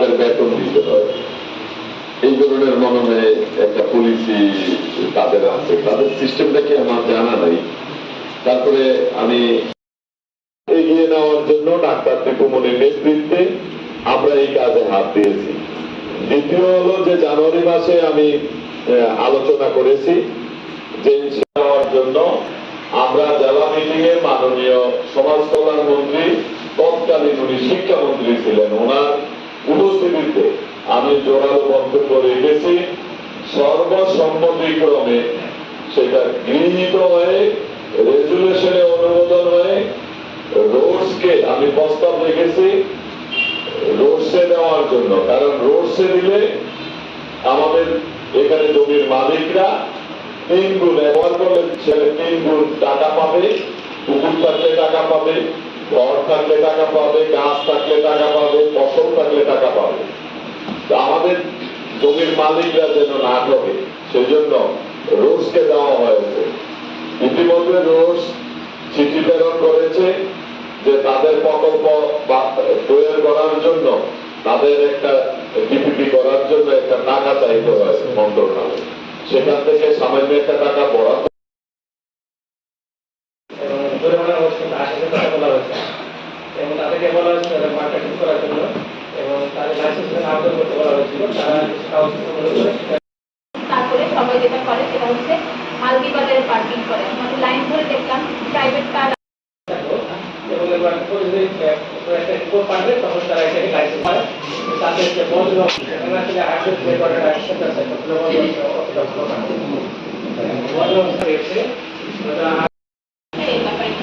তাদের বেতন দিতে হয়। এই ধরনের মনে একটা পলিসি তাদের আছে। তাদের সিস্টেমটা কি আমার জানা নাই। তারপরে আমি এগিয়ে নেওয়ার জন্য ডাক্তার ত্রিপুমনির নেতৃত্বে আমরা এই কাজে হাত দিয়েছি। দ্বিতীয় হলো যে জানুয়ারি মাসে আমি আলোচনা করেছি যে নেওয়ার জন্য আমরা জেলা মিটিং এ মাননীয় সমাজ কল্যাণ মন্ত্রী, তৎকালীন উনি শিক্ষামন্ত্রী ছিলেন। ওনার উপস্থিতিতে আমি জোরালো বক্তব্য রেখেছি। সর্বসম্মতিক্রমে সেটা গৃহীত হয়ে রেজুলেশনে অনুমোদন হয়ে রোডসকে আমি প্রস্তাব রেখেছি রোডসে দেওয়ার জন্য। কারণ রোডসে দিলে আমাদের এখানে জমির মালিকরা তিন গুণ ব্যবহার করলে ছেলে তিন গুণ টাকা পাবে, পুকুর টাকা পাবে। ঘর থাকলে টাকা পাবে, গাছ থাকলে টাকা পাবে, ফসল থাকলে টাকা পাবে। আমাদের জমির মালিকরা যেন না ঠকে সেই জন্য রোজকে দেওয়া হয়েছে। ইতিমধ্যে রোজ চিঠি প্রেরণ করেছে যে তাদের প্রকল্প তৈরি করার জন্য, তাদের একটা ডিপিপি করার জন্য একটা টাকা চাইতে হয় মন্ত্রণালয়। সেখান থেকে সামান্য একটা টাকা বরাদ্দ জরিমানা হচ্ছে আশি হাজার বলা হয়েছে। এবং তাদেরকে বলা হয়েছে তাদের মার্কেটিং করার জন্য এবং তাদের লাইসেন্স আবেদন করতে বলা হয়েছিল। তারা কাগজ করে তারপরে সবাই যেটা করে সেটা হচ্ছে মাল্টিবাজারে পার্কিং করে। মানে লাইন ধরে দেখলাম প্রাইভেট কার এবং এবার যদি একটা রিপোর্ট পাঠাবে তখন তারা এটাকে লাইসেন্স পায় তাদের যে বন্ধ এবং আসলে হার্ডওয়্যার যে করার সাথে আছে বন্ধ হচ্ছে কতটা ভালো না বন্ধ হচ্ছে ওটা এই